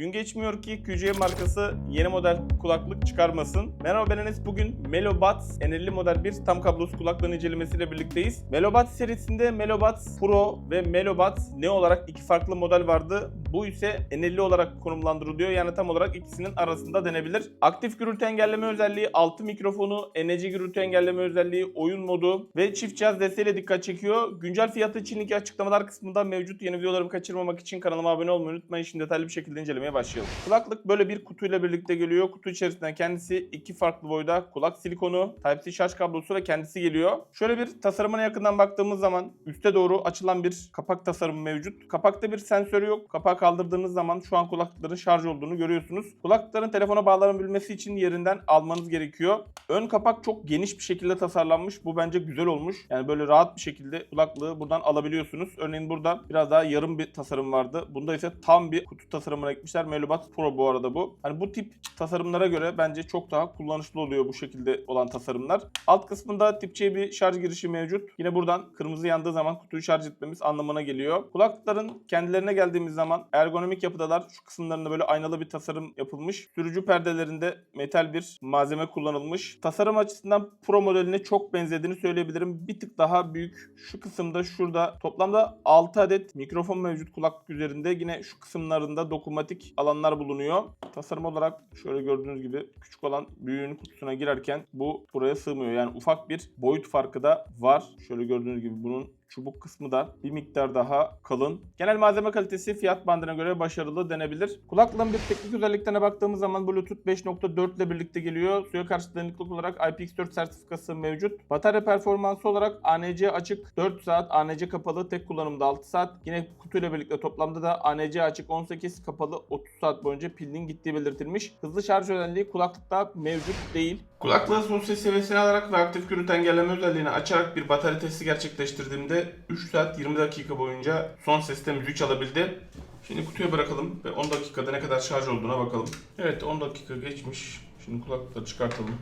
Gün geçmiyor ki QC markası yeni model kulaklık çıkarmasın. Merhaba ben Enes. Bugün Melobuds N50 model bir tam kablosuz kulaklığın incelemesiyle birlikteyiz. Melobuds serisinde Melobuds Pro ve Melobuds Neo olarak iki farklı model vardı. Bu ise N50 olarak konumlandırılıyor. Yani tam olarak ikisinin arasında denebilir. Aktif gürültü engelleme özelliği, altı mikrofonu, enerji gürültü engelleme özelliği, oyun modu ve çift cihaz desteğiyle dikkat çekiyor. Güncel fiyatı için linki açıklamalar kısmında mevcut. Yeni videolarımı kaçırmamak için kanalıma abone olmayı unutmayın. Şimdi detaylı bir şekilde incelemeye başlayalım. Kulaklık böyle bir kutuyla birlikte geliyor. Kutu içerisinden kendisi iki farklı boyda kulak silikonu, Type-C şarj kablosu ve kendisi geliyor. Şöyle bir tasarımına yakından baktığımız zaman üste doğru açılan bir kapak tasarımı mevcut. Kapakta bir sensörü yok. Kapağı kaldırdığınız zaman şu an kulaklıkların şarj olduğunu görüyorsunuz. Kulaklıkların telefona bağlanabilmesi için yerinden almanız gerekiyor. Ön kapak çok geniş bir şekilde tasarlanmış. Bu bence güzel olmuş. Yani böyle rahat bir şekilde kulaklığı buradan alabiliyorsunuz. Örneğin burada biraz daha yarım bir tasarım vardı. Bunda ise tam bir kutu tasarımına gitmişler. Melobuds Pro bu arada bu. Hani bu tip tasarımlara göre bence çok daha kullanışlı oluyor bu şekilde olan tasarımlar. Alt kısmında tip C bir şarj girişi mevcut. Yine buradan kırmızı yandığı zaman kutuyu şarj etmemiz anlamına geliyor. Kulaklıkların kendilerine geldiğimiz zaman ergonomik yapıdalar. Şu kısımlarında böyle aynalı bir tasarım yapılmış. Sürücü perdelerinde metal bir malzeme kullanılmış. Tasarım açısından Pro modeline çok benzediğini söyleyebilirim. Bir tık daha büyük. Şu kısımda şurada toplamda 6 adet mikrofon mevcut kulaklık üzerinde. Yine şu kısımlarında dokunmatik alanlar bulunuyor. Tasarım olarak şöyle gördüğünüz gibi küçük olan büyüğün kutusuna girerken bu buraya sığmıyor. Yani ufak bir boyut farkı da var. Şöyle gördüğünüz gibi bunun Çubuk kısmı da bir miktar daha kalın. Genel malzeme kalitesi fiyat bandına göre başarılı denebilir. Kulaklığın bir teknik özelliklerine baktığımız zaman Bluetooth 5.4 ile birlikte geliyor. Suya karşı dayanıklılık olarak IPX4 sertifikası mevcut. Batarya performansı olarak ANC açık 4 saat, ANC kapalı tek kullanımda 6 saat. Yine kutuyla birlikte toplamda da ANC açık 18 kapalı 30 saat boyunca pilin gittiği belirtilmiş. Hızlı şarj özelliği kulaklıkta mevcut değil. Kulaklığı son ses seviyesine alarak ve aktif gürültü engelleme özelliğini açarak bir batarya testi gerçekleştirdiğimde 3 saat 20 dakika boyunca son seste müzik çalabildi. Şimdi kutuya bırakalım ve 10 dakikada ne kadar şarj olduğuna bakalım. Evet 10 dakika geçmiş. Şimdi kulaklıkları çıkartalım.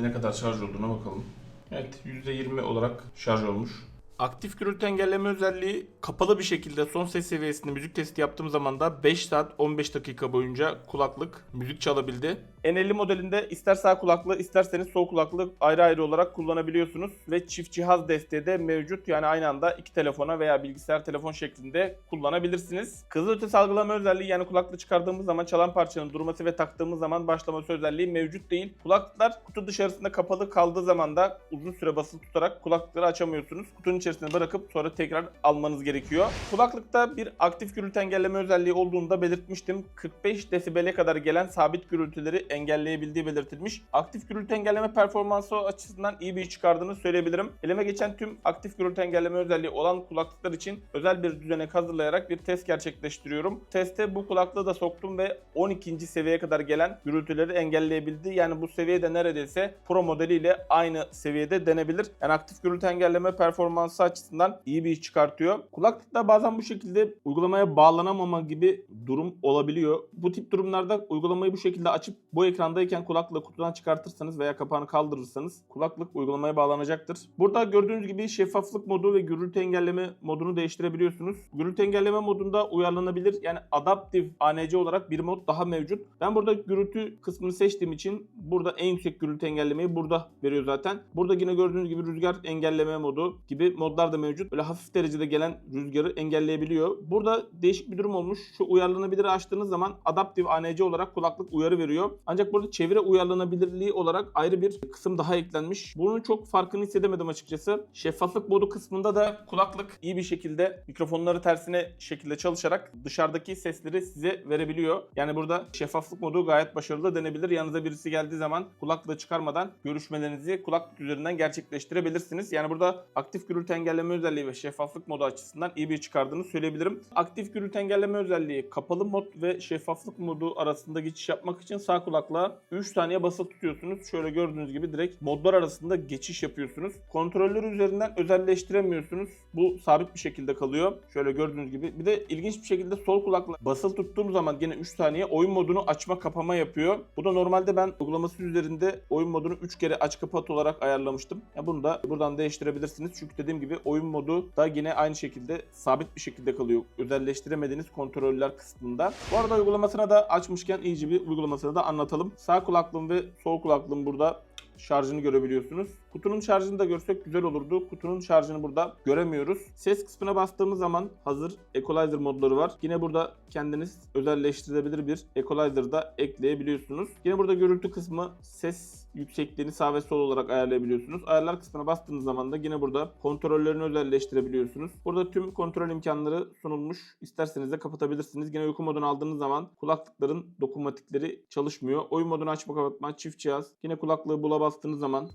Ne kadar şarj olduğuna bakalım. Evet %20 olarak şarj olmuş. Aktif gürültü engelleme özelliği kapalı bir şekilde son ses seviyesinde müzik testi yaptığım zaman da 5 saat 15 dakika boyunca kulaklık müzik çalabildi. N50 modelinde ister sağ kulaklığı isterseniz sol kulaklığı ayrı ayrı olarak kullanabiliyorsunuz ve çift cihaz desteği de mevcut. Yani aynı anda iki telefona veya bilgisayar telefon şeklinde kullanabilirsiniz. Hızlı ötesi algılama özelliği yani kulaklığı çıkardığımız zaman çalan parçanın durması ve taktığımız zaman başlaması özelliği mevcut değil. Kulaklıklar kutu dışarısında kapalı kaldığı zaman da uzun süre basılı tutarak kulaklıkları açamıyorsunuz. Kutunun içerisine bırakıp sonra tekrar almanız gerekiyor. Kulaklıkta bir aktif gürültü engelleme özelliği olduğunu da belirtmiştim. 45 desibele kadar gelen sabit gürültüleri engelleyebildiği belirtilmiş. Aktif gürültü engelleme performansı açısından iyi bir iş çıkardığını söyleyebilirim. Elime geçen tüm aktif gürültü engelleme özelliği olan kulaklıklar için özel bir düzenek hazırlayarak bir test gerçekleştiriyorum. Teste bu kulaklığı da soktum ve 12. seviyeye kadar gelen gürültüleri engelleyebildi. Yani bu seviyede neredeyse Pro modeliyle aynı seviyede denebilir. Yani aktif gürültü engelleme performansı açısından iyi bir iş çıkartıyor. Kulaklıkta bazen bu şekilde uygulamaya bağlanamama gibi durum olabiliyor. Bu tip durumlarda uygulamayı bu şekilde açıp bu ekrandayken kulaklığı kutudan çıkartırsanız veya kapağını kaldırırsanız kulaklık uygulamaya bağlanacaktır. Burada gördüğünüz gibi şeffaflık modu ve gürültü engelleme modunu değiştirebiliyorsunuz. Gürültü engelleme modunda uyarlanabilir yani adaptif ANC olarak bir mod daha mevcut. Ben burada gürültü kısmını seçtiğim için burada en yüksek gürültü engellemeyi burada veriyor zaten. Burada yine gördüğünüz gibi rüzgar engelleme modu gibi modlar da mevcut. Böyle hafif derecede gelen rüzgarı engelleyebiliyor. Burada değişik bir durum olmuş. Şu uyarlanabilir açtığınız zaman adaptif ANC olarak kulaklık uyarı veriyor. Ancak burada çevre uyarlanabilirliği olarak ayrı bir kısım daha eklenmiş. Bunun çok farkını hissedemedim açıkçası. Şeffaflık modu kısmında da kulaklık iyi bir şekilde mikrofonları tersine şekilde çalışarak dışarıdaki sesleri size verebiliyor. Yani burada şeffaflık modu gayet başarılı denebilir. Yanınıza birisi geldiği zaman kulaklığı çıkarmadan görüşmelerinizi kulaklık üzerinden gerçekleştirebilirsiniz. Yani burada aktif gürültü engelleme özelliği ve şeffaflık modu açısından iyi bir çıkardığını söyleyebilirim. Aktif gürültü engelleme özelliği kapalı mod ve şeffaflık modu arasında geçiş yapmak için sağ kulaklığa 3 saniye basılı tutuyorsunuz. Şöyle gördüğünüz gibi direkt modlar arasında geçiş yapıyorsunuz. Kontrolleri üzerinden özelleştiremiyorsunuz. Bu sabit bir şekilde kalıyor. Şöyle gördüğünüz gibi. Bir de ilginç bir şekilde sol kulakla basılı tuttuğum zaman yine 3 saniye oyun modunu açma kapama yapıyor. Bu da normalde ben uygulaması üzerinde oyun modunu 3 kere aç kapat olarak ayarlamıştım. Ya bunu da buradan değiştirebilirsiniz. Çünkü dediğim gibi oyun modu da yine aynı şekilde sabit bir şekilde kalıyor. Özelleştiremediğiniz kontroller kısmında. Bu arada uygulamasına da açmışken iyice bir uygulamasını da anlatalım. Sağ kulaklığım ve sol kulaklığım burada şarjını görebiliyorsunuz. Kutunun şarjını da görsek güzel olurdu. Kutunun şarjını burada göremiyoruz. Ses kısmına bastığımız zaman hazır equalizer modları var. Yine burada kendiniz özelleştirebilir bir equalizer da ekleyebiliyorsunuz. Yine burada gürültü kısmı ses yüksekliğini sağ ve sol olarak ayarlayabiliyorsunuz. Ayarlar kısmına bastığınız zaman da yine burada kontrollerini özelleştirebiliyorsunuz. Burada tüm kontrol imkanları sunulmuş. İsterseniz de kapatabilirsiniz. Yine uyku modunu aldığınız zaman kulaklıkların dokunmatikleri çalışmıyor. Oyun modunu açma kapatma çift cihaz. Yine kulaklığı bula bastığınız zaman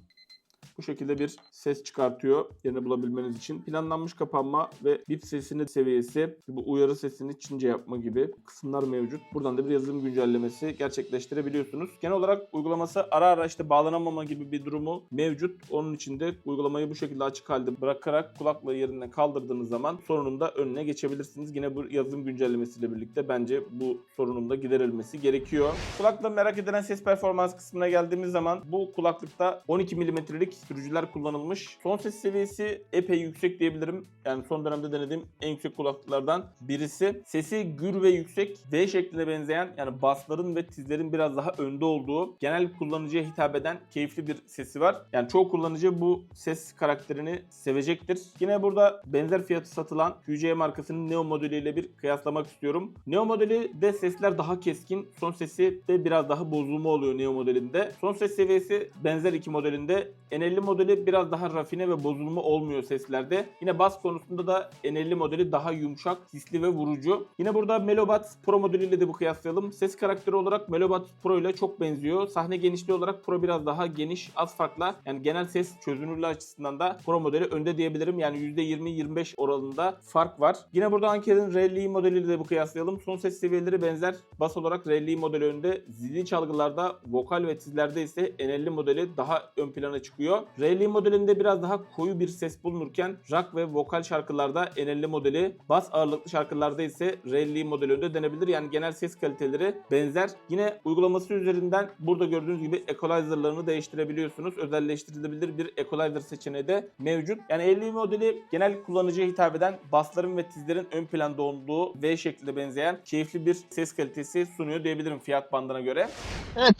bu şekilde bir ses çıkartıyor yerini bulabilmeniz için. Planlanmış kapanma ve bip sesinin seviyesi, bu uyarı sesini Çince yapma gibi kısımlar mevcut. Buradan da bir yazılım güncellemesi gerçekleştirebiliyorsunuz. Genel olarak uygulaması ara ara işte bağlanamama gibi bir durumu mevcut. Onun için de uygulamayı bu şekilde açık halde bırakarak kulaklığı yerinden kaldırdığınız zaman sorunun da önüne geçebilirsiniz. Yine bu yazılım güncellemesiyle birlikte bence bu sorunun da giderilmesi gerekiyor. Kulaklığı merak edilen ses performans kısmına geldiğimiz zaman bu kulaklıkta 12 milimetrelik sürücüler kullanılmış. Son ses seviyesi epey yüksek diyebilirim. Yani son dönemde denediğim en yüksek kulaklıklardan birisi. Sesi gür ve yüksek V şekline benzeyen yani basların ve tizlerin biraz daha önde olduğu genel kullanıcıya hitap eden keyifli bir sesi var. Yani çoğu kullanıcı bu ses karakterini sevecektir. Yine burada benzer fiyatı satılan QC markasının Neo modeliyle bir kıyaslamak istiyorum. Neo modeli de sesler daha keskin. Son sesi de biraz daha bozulma oluyor Neo modelinde. Son ses seviyesi benzer iki modelinde. N50 modeli biraz daha rafine ve bozulma olmuyor seslerde. Yine bas konusunda da N50 modeli daha yumuşak, hisli ve vurucu. Yine burada Melobat Pro modeliyle de bu kıyaslayalım. Ses karakteri olarak Melobat Pro ile çok benziyor. Sahne genişliği olarak Pro biraz daha geniş, az farkla. Yani genel ses çözünürlüğü açısından da Pro modeli önde diyebilirim. Yani %20-25 oranında fark var. Yine burada Anker'in RLI modeliyle de bu kıyaslayalım. Son ses seviyeleri benzer. Bas olarak RLI modeli önde. Zilli çalgılarda, vokal ve tizlerde ise N50 modeli daha ön plana çıkıyor. RLI modelinde biraz daha koyu bir ses bulunurken rock ve vokal şarkılarda N50 modeli, bas ağırlıklı şarkılarda ise RLI modeli önde denebilir. Yani genel ses kaliteleri benzer. Yine uygulaması üzerinden burada gördüğünüz gibi equalizer'larını değiştirebiliyorsunuz. Özelleştirilebilir bir equalizer seçeneği de mevcut. Yani 50 modeli genel kullanıcıya hitap eden basların ve tizlerin ön planda olduğu V şeklinde benzeyen keyifli bir ses kalitesi sunuyor diyebilirim fiyat bandına göre. Evet.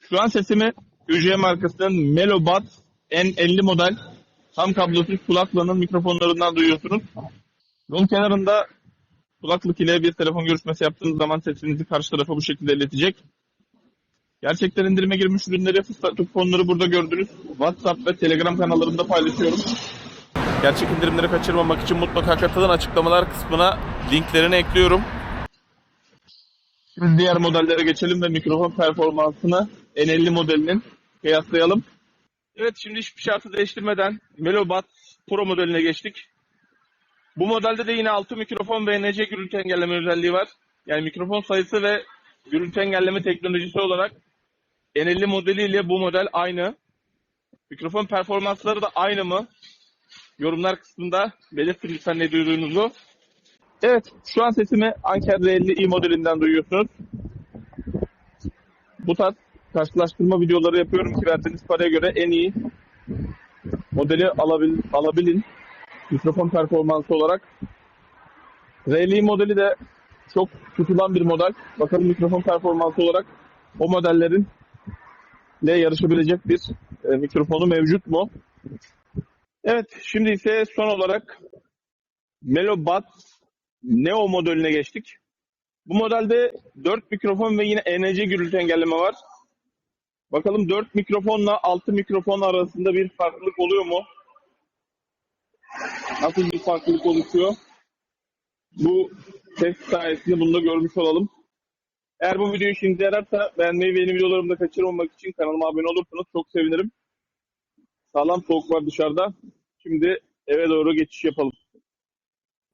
Şu an sesimi UJ markasının Melobat N50 model tam kablosuz kulaklığının mikrofonlarından duyuyorsunuz. Yol kenarında kulaklık ile bir telefon görüşmesi yaptığınız zaman sesinizi karşı tarafa bu şekilde iletecek. Gerçekten indirime girmiş ürünleri, fırsat kuponları burada gördünüz. WhatsApp ve Telegram kanallarımda paylaşıyorum. Gerçek indirimleri kaçırmamak için mutlaka katılın açıklamalar kısmına linklerini ekliyorum. Şimdi diğer modellere geçelim ve mikrofon performansını N50 modelinin kıyaslayalım. Evet şimdi hiçbir şartı değiştirmeden Melobat Pro modeline geçtik. Bu modelde de yine altı mikrofon ve NC gürültü engelleme özelliği var. Yani mikrofon sayısı ve gürültü engelleme teknolojisi olarak N50 modeliyle bu model aynı. Mikrofon performansları da aynı mı? Yorumlar kısmında belirtin lütfen ne duyduğunuzu. Evet, şu an sesimi Anker R50i modelinden duyuyorsunuz. Bu tarz karşılaştırma videoları yapıyorum ki verdiğiniz paraya göre en iyi modeli alabil, alabilin. Mikrofon performansı olarak. R50i modeli de çok tutulan bir model. Bakalım mikrofon performansı olarak o modellerin ile yarışabilecek bir e, mikrofonu mevcut mu? Evet, şimdi ise son olarak Melobat Neo modeline geçtik. Bu modelde 4 mikrofon ve yine ENC gürültü engelleme var. Bakalım 4 mikrofonla 6 mikrofon arasında bir farklılık oluyor mu? Nasıl bir farklılık oluşuyor? Bu test sayesinde bunu da görmüş olalım. Eğer bu video işinize yararsa beğenmeyi ve yeni videolarımı da kaçırmamak için kanalıma abone olursanız çok sevinirim. Sağlam soğuk var dışarıda. Şimdi eve doğru geçiş yapalım.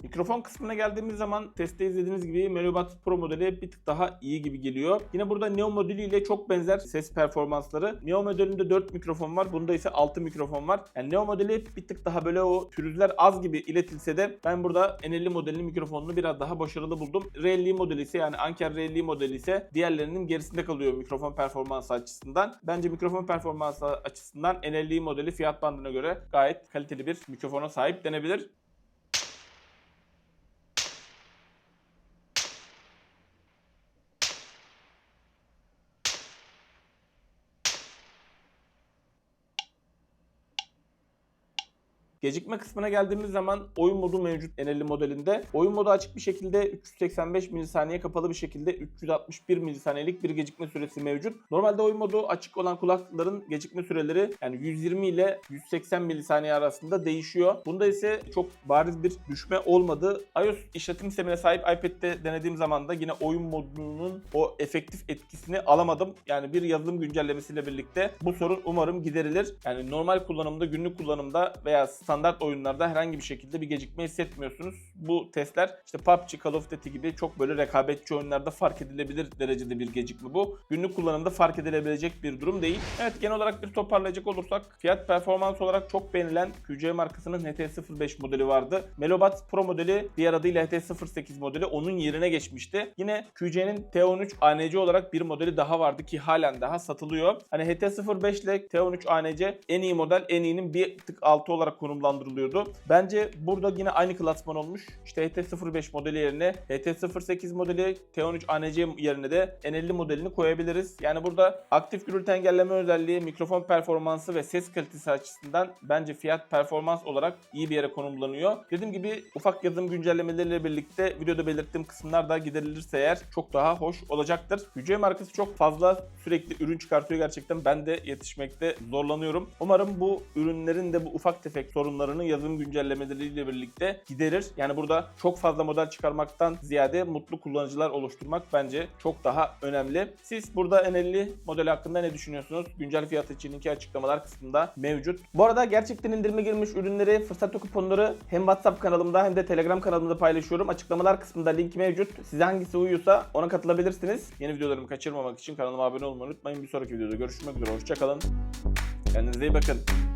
Mikrofon kısmına geldiğimiz zaman testte izlediğiniz gibi Melobat Pro modeli bir tık daha iyi gibi geliyor. Yine burada Neo modeliyle çok benzer ses performansları. Neo modelinde 4 mikrofon var. Bunda ise 6 mikrofon var. Yani Neo modeli bir tık daha böyle o pürüzler az gibi iletilse de ben burada N50 modelinin mikrofonunu biraz daha başarılı buldum. R50 modeli ise yani Anker R50 modeli ise diğerlerinin gerisinde kalıyor mikrofon performansı açısından. Bence mikrofon performansı açısından N50 modeli fiyat bandına göre gayet kaliteli bir mikrofona sahip denebilir. Gecikme kısmına geldiğimiz zaman oyun modu mevcut N50 modelinde. Oyun modu açık bir şekilde 385 milisaniye kapalı bir şekilde 361 milisaniyelik bir gecikme süresi mevcut. Normalde oyun modu açık olan kulaklıkların gecikme süreleri yani 120 ile 180 milisaniye arasında değişiyor. Bunda ise çok bariz bir düşme olmadı. iOS işletim sistemine sahip iPad'de denediğim zaman da yine oyun modunun o efektif etkisini alamadım. Yani bir yazılım güncellemesiyle birlikte bu sorun umarım giderilir. Yani normal kullanımda, günlük kullanımda veya standart oyunlarda herhangi bir şekilde bir gecikme hissetmiyorsunuz. Bu testler işte PUBG, Call of Duty gibi çok böyle rekabetçi oyunlarda fark edilebilir derecede bir gecikme bu. Günlük kullanımda fark edilebilecek bir durum değil. Evet genel olarak bir toparlayacak olursak fiyat performans olarak çok beğenilen QC markasının HT05 modeli vardı. Melobat Pro modeli diğer adıyla HT08 modeli onun yerine geçmişti. Yine QC'nin T13 ANC olarak bir modeli daha vardı ki halen daha satılıyor. Hani HT05 ile T13 ANC en iyi model en iyinin bir tık altı olarak konumlandırılıyordu. Bence burada yine aynı klasman olmuş. İşte HT05 modeli yerine HT08 modeli T13 ANC yerine de N50 modelini koyabiliriz. Yani burada aktif gürültü engelleme özelliği, mikrofon performansı ve ses kalitesi açısından bence fiyat performans olarak iyi bir yere konumlanıyor. Dediğim gibi ufak yazılım güncellemeleriyle birlikte videoda belirttiğim kısımlar da giderilirse eğer çok daha hoş olacaktır. Yüce markası çok fazla sürekli ürün çıkartıyor gerçekten. Ben de yetişmekte zorlanıyorum. Umarım bu ürünlerin de bu ufak tefek sorunlarını yazılım güncellemeleriyle birlikte giderir. Yani burada çok fazla model çıkarmaktan ziyade mutlu kullanıcılar oluşturmak bence çok daha önemli. Siz burada N50 modeli hakkında ne düşünüyorsunuz? Güncel fiyatı için linki açıklamalar kısmında mevcut. Bu arada gerçekten indirime girmiş ürünleri, fırsat kuponları hem WhatsApp kanalımda hem de Telegram kanalımda paylaşıyorum. Açıklamalar kısmında link mevcut. Size hangisi uyuyorsa ona katılabilirsiniz. Yeni videolarımı kaçırmamak için kanalıma abone olmayı unutmayın. Bir sonraki videoda görüşmek üzere. Hoşçakalın. Kendinize iyi bakın.